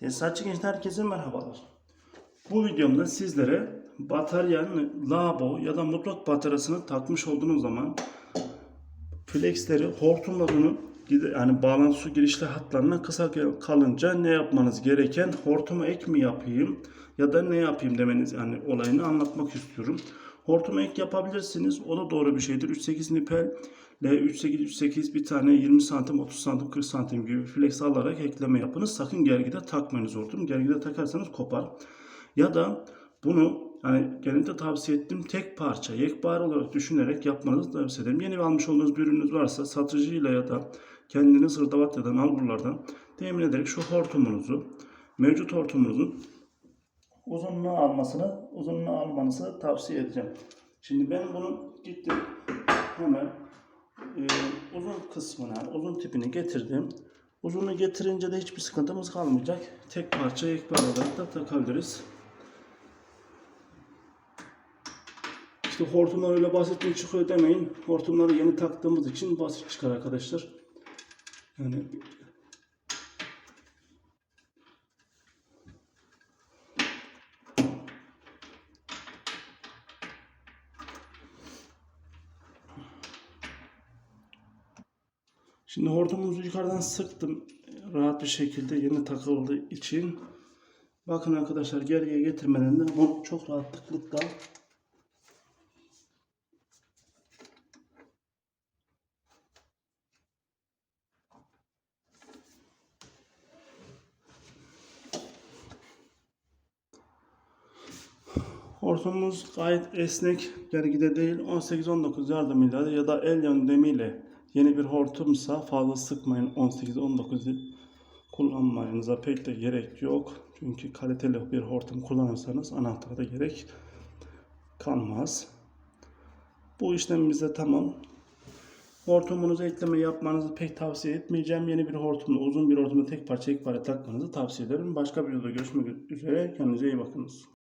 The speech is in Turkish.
Tesisatçı gençler herkese merhabalar. Bu videomda sizlere bataryanın labo ya da mutlak bataryasını takmış olduğunuz zaman flexleri hortumlarını gide- yani bağlantı su girişli hatlarına kısa kalınca ne yapmanız gereken hortuma ek mi yapayım ya da ne yapayım demeniz yani olayını anlatmak istiyorum. Hortuma ek yapabilirsiniz. O da doğru bir şeydir. 3.8 nipel L38 38 bir tane 20 santim 30 santim 40 santim gibi flex alarak ekleme yapınız. Sakın gergide takmayınız hortum. Gergide takarsanız kopar. Ya da bunu yani genelde tavsiye ettiğim tek parça, yekpare olarak düşünerek yapmanızı tavsiye ederim. Yeni almış olduğunuz bir ürününüz varsa satıcıyla ya da kendiniz hırdavatyadan, alburlardan temin ederek şu hortumunuzu, mevcut hortumunuzun uzunluğu almasını, uzunluğu almanızı tavsiye edeceğim. Şimdi ben bunu gittim hemen e, uzun kısmına, uzun tipini getirdim. Uzunu getirince de hiçbir sıkıntımız kalmayacak. Tek parça ekber olarak da takabiliriz. İşte hortumlar öyle basit mi çıkıyor demeyin. Hortumları yeni taktığımız için basit çıkar arkadaşlar. Yani Şimdi hortumumuzu yukarıdan sıktım. Rahat bir şekilde yeni takıldığı için. Bakın arkadaşlar geriye getirmeden de bu çok rahatlıkla Hortumumuz gayet esnek, gergide değil. 18-19 yardımıyla ya da el yöndemiyle yeni bir hortumsa fazla sıkmayın. 18-19 kullanmanıza pek de gerek yok. Çünkü kaliteli bir hortum kullanırsanız anahtara da gerek kalmaz. Bu işlemimiz de tamam. Hortumunuza ekleme yapmanızı pek tavsiye etmeyeceğim. Yeni bir hortumla, uzun bir hortumla tek parça ekbare takmanızı tavsiye ederim. Başka bir videoda görüşmek üzere. Kendinize iyi bakınız.